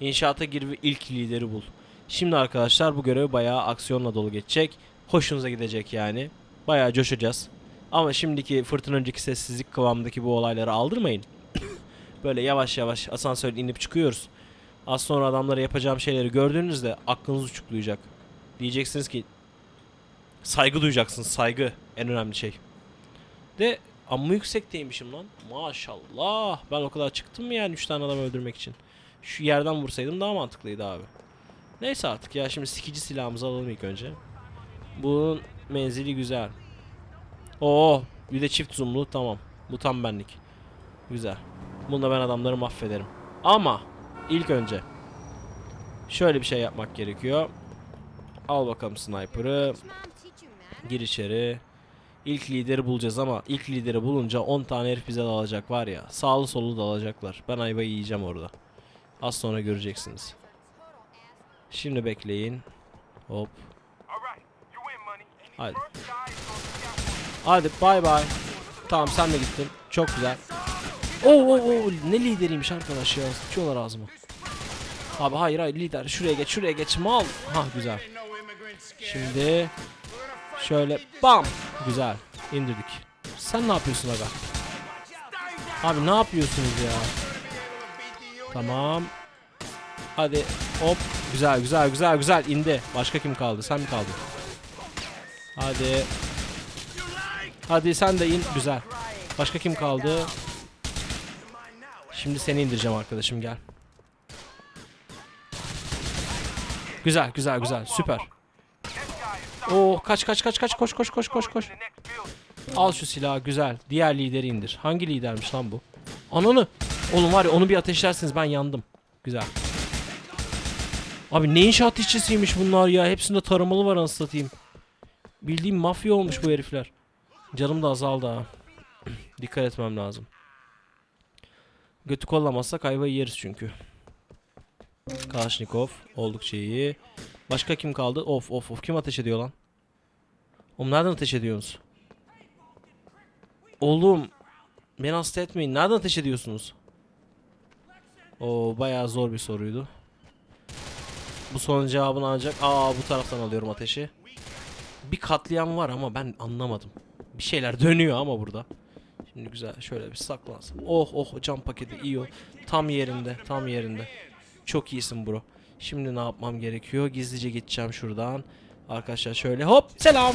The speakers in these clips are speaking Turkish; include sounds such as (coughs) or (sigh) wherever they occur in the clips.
İnşaata gir ve ilk lideri bul. Şimdi arkadaşlar bu görev bayağı aksiyonla dolu geçecek. Hoşunuza gidecek yani. Bayağı coşacağız. Ama şimdiki fırtına önceki sessizlik kıvamındaki bu olayları aldırmayın. (coughs) Böyle yavaş yavaş asansörden inip çıkıyoruz. Az sonra adamlara yapacağım şeyleri gördüğünüzde aklınız uçuklayacak. Diyeceksiniz ki saygı duyacaksınız. Saygı en önemli şey. De amma yüksekteymişim lan. Maşallah. Ben o kadar çıktım mı yani 3 tane adam öldürmek için? Şu yerden vursaydım daha mantıklıydı abi. Neyse artık ya şimdi sikici silahımızı alalım ilk önce. Bunun menzili güzel. Oo, bir de çift zoomlu tamam. Bu tam benlik. Güzel. Bununla ben adamları mahvederim. Ama ilk önce şöyle bir şey yapmak gerekiyor. Al bakalım sniper'ı. Gir içeri. İlk lideri bulacağız ama ilk lideri bulunca 10 tane herif bize dalacak var ya. Sağlı sollu dalacaklar. Ben ayvayı yiyeceğim orada. Az sonra göreceksiniz. Şimdi bekleyin. Hop. Hadi. Hadi bay bay. Tamam sen de gittin. Çok güzel. Oo oo oo ne lideriymiş arkadaş ya. Sıçıyorlar ağzıma. Abi hayır hayır lider şuraya geç şuraya geç mal. Ha güzel. Şimdi şöyle bam. Güzel. indirdik. Sen ne yapıyorsun aga? Abi ne yapıyorsunuz ya? Tamam. Hadi hop. Güzel güzel güzel güzel indi. Başka kim kaldı? Sen mi kaldın? Hadi. Hadi sen de in. Güzel. Başka kim kaldı? Şimdi seni indireceğim arkadaşım gel. Güzel güzel güzel süper. Oo kaç kaç kaç kaç koş koş koş koş koş. Al şu silahı güzel. Diğer lideri indir. Hangi lidermiş lan bu? Ananı. Oğlum var ya onu bir ateşlersiniz ben yandım. Güzel. Abi ne inşaat işçisiymiş bunlar ya. Hepsinde taramalı var anasını satayım. Bildiğim mafya olmuş bu herifler. Canım da azaldı ha. (clears throat) Dikkat etmem lazım. Götü kollamazsak ayvayı yeriz çünkü. Kalashnikov oldukça iyi. Başka kim kaldı? Of of of kim ateş ediyor lan? Oğlum nereden ateş ediyorsunuz? Oğlum beni hasta etmeyin. Nereden ateş ediyorsunuz? O bayağı zor bir soruydu. Bu sorunun cevabını ancak aa bu taraftan alıyorum ateşi. Bir katliam var ama ben anlamadım. Bir şeyler dönüyor ama burada. Şimdi güzel şöyle bir saklansın. Oh oh cam paketi iyi o. Tam yerinde tam yerinde. Çok iyisin bro. Şimdi ne yapmam gerekiyor? Gizlice gideceğim şuradan. Arkadaşlar şöyle hop selam.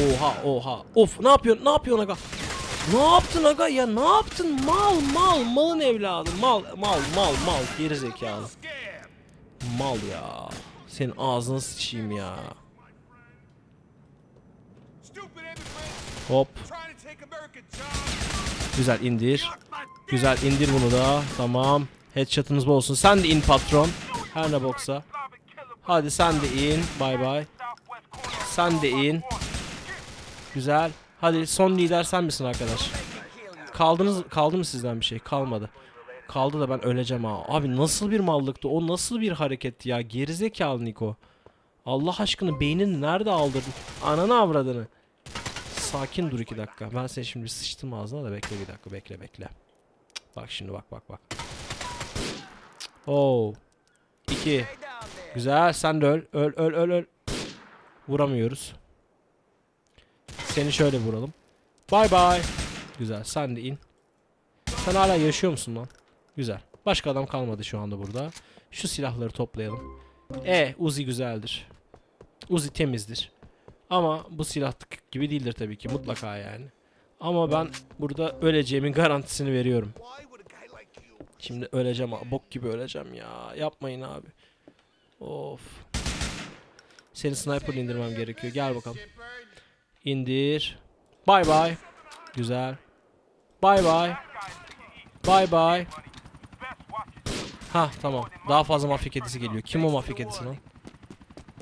Oha oha. Of ne yapıyorsun? Ne yapıyorsun aga? Ne yaptın aga ya? Ne yaptın? Mal mal malın evladı. Mal mal mal mal geri zekalı. Mal ya. Senin ağzını sıçayım ya. Hop. Güzel indir. Güzel indir bunu da. Tamam. Headshot'ınız bol olsun. Sen de in patron. Her ne boksa. Hadi sen de in. Bay bay. Sen de in. Güzel. Hadi son lider sen misin arkadaş? Kaldınız kaldı mı sizden bir şey? Kalmadı. Kaldı da ben öleceğim ha. Abi nasıl bir mallıktı? O nasıl bir hareketti ya? Gerizekalı Niko. Allah aşkına beynini nerede aldırdın? Ananı avradını. Sakin dur iki dakika. Ben seni şimdi sıçtım ağzına da bekle bir dakika bekle bekle. Bak şimdi bak bak bak. Oo. İki. Güzel sen de öl. Öl öl öl öl. Vuramıyoruz. Seni şöyle vuralım. Bay bay. Güzel sen de in. Sen hala yaşıyor musun lan? Güzel. Başka adam kalmadı şu anda burada. Şu silahları toplayalım. E Uzi güzeldir. Uzi temizdir. Ama bu silah gibi değildir tabii ki mutlaka yani. Ama ben burada öleceğimin garantisini veriyorum. Şimdi öleceğim ha- bok gibi öleceğim ya. Yapmayın abi. Of. Seni sniper indirmem gerekiyor. Gel bakalım. İndir. Bay bay. Güzel. Bay bay. Bay bay. Ha tamam. Daha fazla mafya kedisi geliyor. Kim o mafya kedisi lan?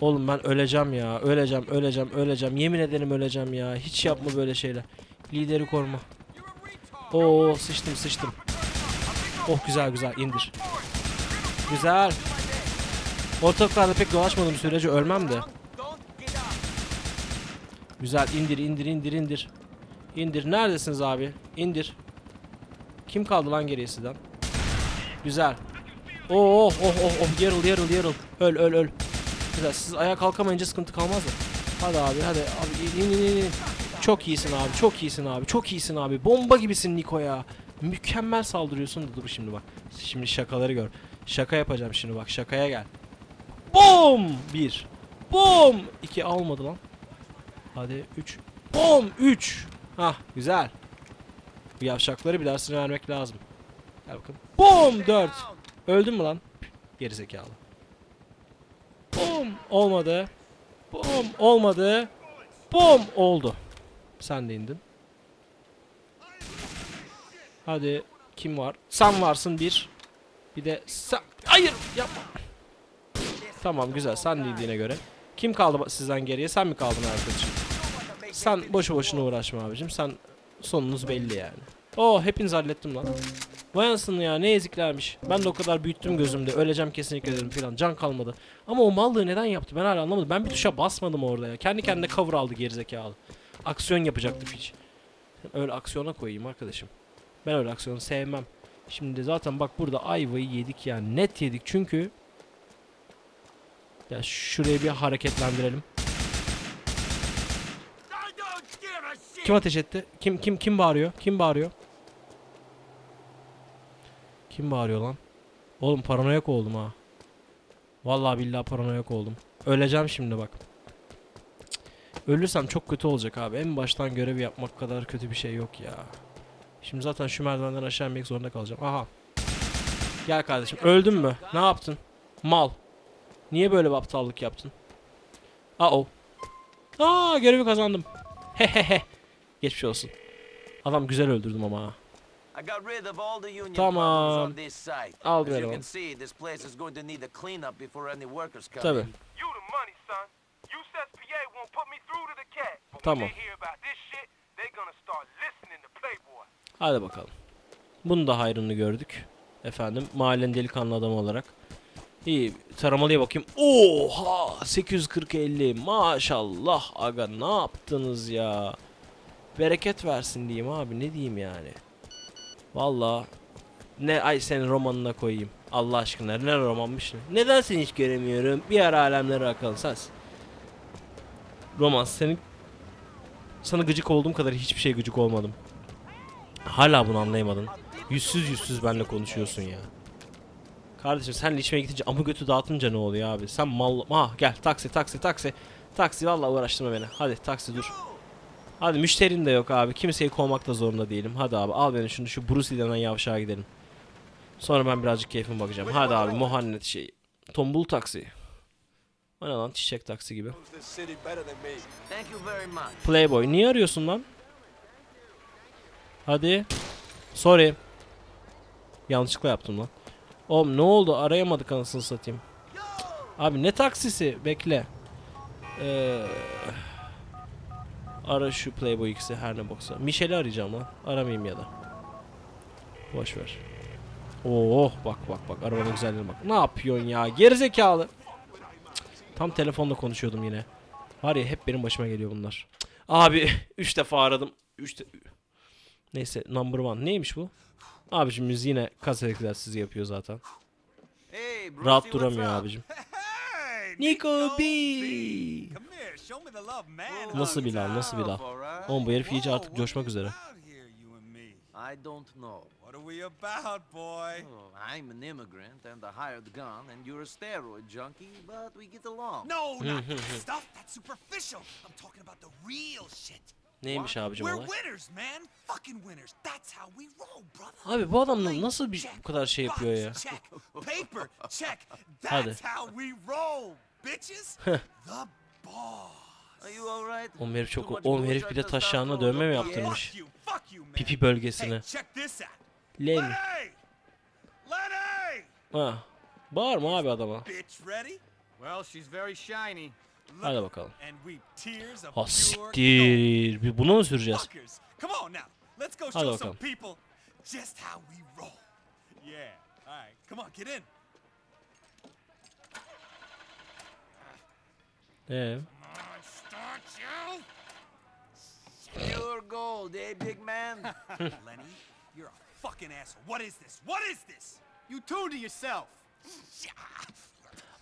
Oğlum ben öleceğim ya. Öleceğim, öleceğim, öleceğim. Yemin ederim öleceğim ya. Hiç yapma böyle şeyler. Lideri koruma. Oo sıçtım sıçtım. Oh güzel güzel indir. Güzel. Ortalıklarda pek dolaşmadığım sürece ölmem de. Güzel indir indir indir indir. İndir. Neredesiniz abi? İndir. Kim kaldı lan geriye sizden? Güzel. Oh oh oh oh yarıl yarıl yarıl. Öl öl öl. Güzel siz ayağa kalkamayınca sıkıntı kalmaz da. Hadi abi hadi abi in in in in. Çok iyisin abi çok iyisin abi çok iyisin abi. Bomba gibisin Niko ya. Mükemmel saldırıyorsun da dur şimdi bak. Şimdi şakaları gör. Şaka yapacağım şimdi bak şakaya gel. Bom! Bir. Bom! İki almadı lan. Hadi üç. Bom! Üç. Hah güzel. Bu yavşakları bir dersini vermek lazım. Gel bakalım. Bom! Dört. Öldün mü lan? Gerizekalı. Bom! Olmadı. Bom! Olmadı. Bom! Oldu. Sen de indin. Hadi kim var? Sen varsın bir. Bir de sen. Hayır yapma. Tamam güzel sen dediğine göre. Kim kaldı sizden geriye? Sen mi kaldın arkadaşım? Sen boşu boşuna uğraşma abicim. Sen sonunuz belli yani. Oo hepinizi hallettim lan. Vay anasını ya ne eziklermiş. Ben de o kadar büyüttüm gözümde. Öleceğim kesinlikle dedim filan. Can kalmadı. Ama o mallığı neden yaptı ben hala anlamadım. Ben bir tuşa basmadım orada ya. Kendi kendine cover aldı gerizekalı. Aksiyon yapacaktı hiç. Öyle aksiyona koyayım arkadaşım. Ben öyle aksiyonu sevmem. Şimdi zaten bak burada ayvayı yedik yani. Net yedik çünkü ya şurayı bir hareketlendirelim. Kim ateş etti? Kim kim kim bağırıyor? Kim bağırıyor? Kim bağırıyor lan? Oğlum paranoyak oldum ha. Vallahi billahi paranoyak oldum. Öleceğim şimdi bak. Ölürsem çok kötü olacak abi. En baştan görev yapmak kadar kötü bir şey yok ya. Şimdi zaten şu merdivenden aşağı inmek zorunda kalacağım. Aha. Gel kardeşim. Öldün mü? Ne yaptın? Mal. Niye böyle bir aptallık yaptın? Aa o. Aa görevi kazandım. Hehehe. Geçmiş olsun. Adam güzel öldürdüm ama ha. Tamam. problems on this site. Aldım As you eleman. can see, this place is going to need a cleanup before any workers come Tabii. in. You the money, son. USS PA won't put me through to the cat. But Tamam. Hadi bakalım. Bunun da hayrını gördük. Efendim mahallenin delikanlı adamı olarak. İyi taramalıya bakayım. Oha 840 50 maşallah aga ne yaptınız ya. Bereket versin diyeyim abi ne diyeyim yani. Valla ne ay senin romanına koyayım. Allah aşkına ne romanmış ne. Neden seni hiç göremiyorum? Bir ara alemlere akalım sens. Roman senin sana gıcık olduğum kadar hiçbir şey gıcık olmadım. Hala bunu anlayamadın. Yüzsüz yüzsüz benimle konuşuyorsun ya. Kardeşim sen içmeye gidince amı götü dağıtınca ne oluyor abi? Sen mal... Ah gel taksi taksi taksi. Taksi vallahi uğraştırma beni. Hadi taksi dur. Hadi müşterin de yok abi. Kimseyi kovmak da zorunda değilim. Hadi abi al beni şunu şu Bruce Lee denen yavşağa gidelim. Sonra ben birazcık keyfime bakacağım. Hadi abi muhannet şey. Tombul taksi. O ne lan çiçek taksi gibi. Playboy niye arıyorsun lan? Hadi. Sorry. Yanlışlıkla yaptım lan. Oğlum ne oldu? Arayamadık anasını satayım. Abi ne taksisi? Bekle. Ee, ara şu Playboy X'i her ne boksa. Michel'i arayacağım lan. Aramayayım ya da. Boş ver. Oh bak bak bak arabanın güzelliğine bak. Ne yapıyorsun ya? Gerizekalı. Cık. Tam telefonla konuşuyordum yine. Var ya hep benim başıma geliyor bunlar. Cık. Abi (laughs) 3 defa aradım. 3 de... Neyse number one. Neymiş bu? Abicimiz yine kasa egzersizi yapıyor zaten. Hey, Rahat duramıyor abicim. (laughs) Nico B. Come here, show me the love, man. Nasıl bir laf nasıl bir. Alright. Oğlum bu herif iyice artık what coşmak are we üzere. I don't know. What are we about, boy? Oh, I'm an immigrant and a hired gun, and you're a steroid junkie, but we get along. No, (laughs) not that stuff. That's superficial. I'm talking about the real shit. Neymiş abicim We're olay? winners, man. Fucking winners. That's how we roll, brother. Abi bu adam nasıl bir check. bu kadar şey yapıyor ya? (laughs) Hadi. Bitches. the boss. Oğlum herif çok oğlum herif bir de to taş start yağına throwing dövme mi yaptırmış? Pipi bölgesine. Lenny! Lenny! Ha. Bağırma abi adama. Bitch ready? Well, she's very shiny. Look, Hadi bakalım. Ha siktir. Bir Buna mı süreceğiz? Hadi bakalım. just how we roll. Yeah. All right. Come on, get in. You. Pure gold, eh, big man? (laughs) Lenny, you're a fucking asshole. What is this? What is this? You two to yourself.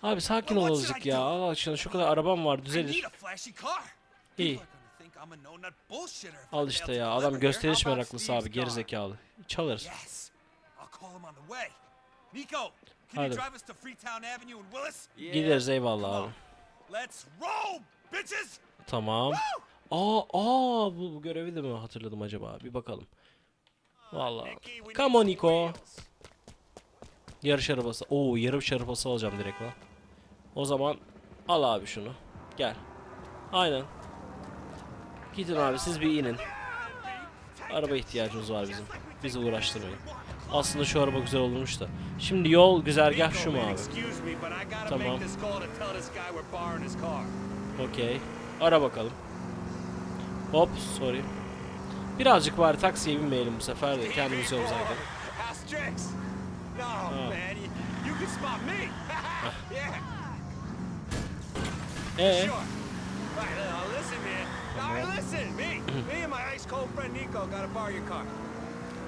Abi sakin ol azıcık ya. Allah aşkına şu kadar arabam var düzelir. a flashy car. İyi. Al işte ya adam gösteriş meraklısı abi gerizekalı. Çalarız. Hadi. you drive us to Freetown Avenue in Willis? Yeah. Gideriz eyvallah abi. Let's roll, bitches! Tamam. Aa, aa bu, bu görevi de mi hatırladım acaba? Bir bakalım. Need Come on Nico. Yarış arabası. Oo yarış arabası alacağım direkt lan. O zaman al abi şunu. Gel. Aynen. Gidin abi siz bir inin. Araba ihtiyacımız var bizim. Bizi uğraştırmayın. Aslında şu araba güzel olmuş da. Şimdi yol güzergah şu mu abi? Tamam. Okey. Ara bakalım. Hop sorry. Birazcık bari taksiye binmeyelim bu sefer de kendimiz yolumuza gidelim. Asterix! No,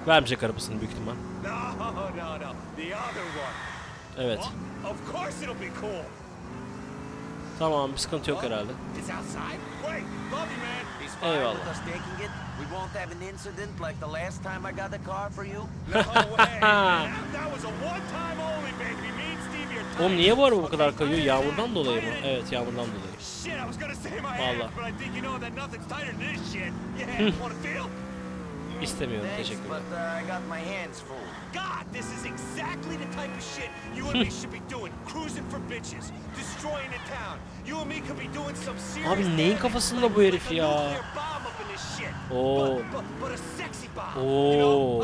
vermeyecek arabasını büyük ihtimal. Evet. Tamam bir sıkıntı yok herhalde. Eyvallah. (laughs) Oğlum niye bu araba bu kadar kayıyor? Yağmurdan dolayı mı? Evet yağmurdan dolayı. Shit, (laughs) İstemiyorum teşekkürler. uh, I got my hands full. God, this is exactly the type of shit you and me (laughs) should be doing. Cruising for bitches, destroying a town. You and me could be doing some serious Abi neyin kafasında bu herif ya? Oo. Oo. Oo.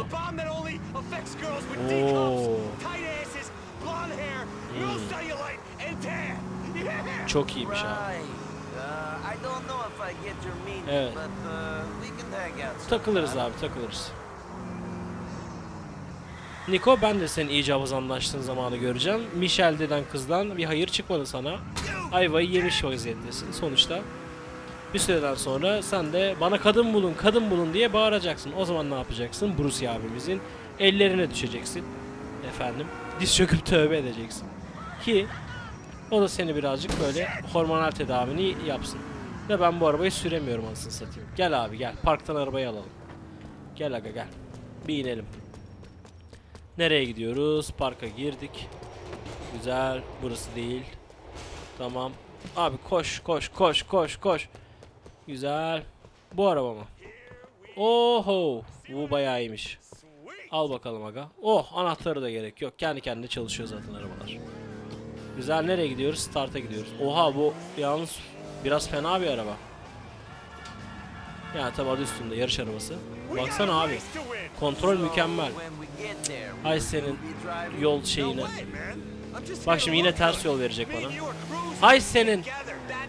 Yeah. (laughs) Çok iyiymiş abi. Evet. uh. Takılırız abi takılırız. Niko ben de senin iyice avazanlaştığın zamanı göreceğim. Michel deden kızdan bir hayır çıkmadı sana. Ayvayı yemiş vaziyettesin sonuçta. Bir süreden sonra sen de bana kadın bulun kadın bulun diye bağıracaksın. O zaman ne yapacaksın? Bruce abimizin ellerine düşeceksin. Efendim diz çöküp tövbe edeceksin. Ki o da seni birazcık böyle hormonal tedavini yapsın. Ve ben bu arabayı süremiyorum anasını satayım. Gel abi gel. Parktan arabayı alalım. Gel aga gel. Bir inelim. Nereye gidiyoruz? Parka girdik. Güzel. Burası değil. Tamam. Abi koş koş koş koş koş. Güzel. Bu araba mı? Oho. Bu bayağı iyiymiş. Al bakalım aga. Oh anahtarı da gerek yok. Kendi kendine çalışıyor zaten arabalar. Güzel nereye gidiyoruz? Start'a gidiyoruz. Oha bu yalnız biraz fena bir araba. Ya tabi adı üstünde yarış arabası. Baksana abi. Kontrol mükemmel. Ay senin yol şeyine. Bak şimdi yine ters yol verecek bana. Hay senin.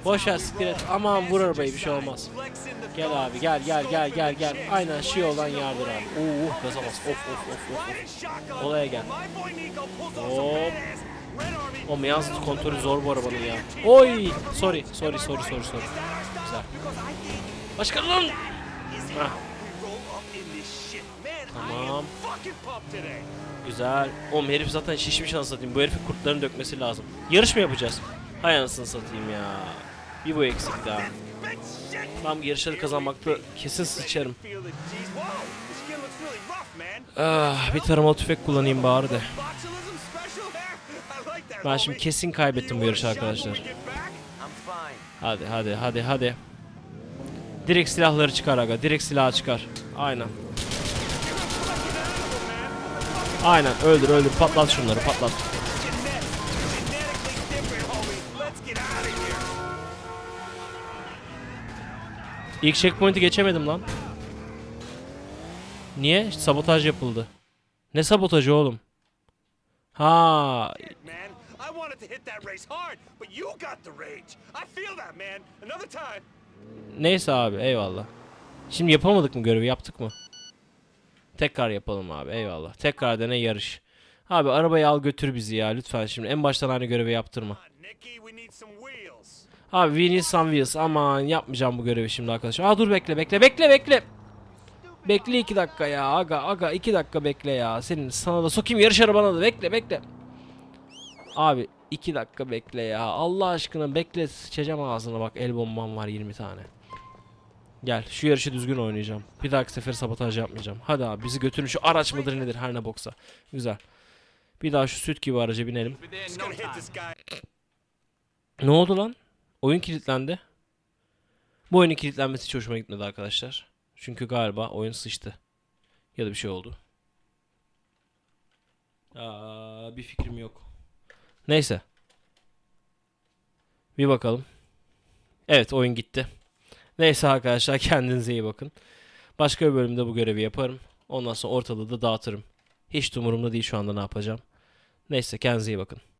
Boş ver siktir et. Aman vur arabayı bir şey olmaz. Gel abi gel gel gel gel gel. Aynen şu yoldan yardır abi. Oo gaza bas. Of of of. of. Olaya gel. Hop. Oğlum yalnız kontrolü zor bu arabanın ya. Oy. Sorry sorry sorry sorry sorry. Güzel. Başka lan. Tamam. Güzel. Oğlum herif zaten şişmiş anasını satayım. Bu herifin kurtlarını dökmesi lazım. Yarış mı yapacağız? Hay anasını satayım ya. Bir bu eksik daha. Bu yarışları kazanmakta kesin sıçarım. Ah, bir taramalı tüfek kullanayım bari de. Ben şimdi kesin kaybettim bu yarışı arkadaşlar. Hadi hadi hadi hadi. Direkt silahları çıkar aga. Direkt silahı çıkar. Aynen. Aynen öldür öldür patlat şunları patlat. İlk checkpoint'i geçemedim lan. Niye? Sabotaj yapıldı. Ne sabotajı oğlum? Ha, wanted to hit that race hard, but you got the rage. I feel that, man. Another time. Neyse abi eyvallah. Şimdi yapamadık mı görevi yaptık mı? Tekrar yapalım abi eyvallah. Tekrar dene yarış. Abi arabayı al götür bizi ya lütfen şimdi en baştan aynı görevi yaptırma. Abi we need some wheels aman yapmayacağım bu görevi şimdi arkadaşlar. Aa dur bekle bekle bekle bekle. Bekle iki dakika ya aga aga iki dakika bekle ya. Senin sana da sokayım yarış arabana da bekle bekle. Abi 2 dakika bekle ya. Allah aşkına bekle sıçacağım ağzına bak el bombam var 20 tane. Gel şu yarışı düzgün oynayacağım. Bir dahaki sefer sabotaj yapmayacağım. Hadi abi bizi götürün şu araç mıdır nedir her ne boksa. Güzel. Bir daha şu süt gibi araca binelim. Ne oldu lan? Oyun kilitlendi. Bu oyunun kilitlenmesi hiç hoşuma gitmedi arkadaşlar. Çünkü galiba oyun sıçtı. Ya da bir şey oldu. Aa, bir fikrim yok. Neyse. Bir bakalım. Evet oyun gitti. Neyse arkadaşlar (laughs) kendinize iyi bakın. Başka bir bölümde bu görevi yaparım. Ondan sonra ortalığı da dağıtırım. Hiç umurumda değil şu anda ne yapacağım. Neyse kendinize iyi bakın.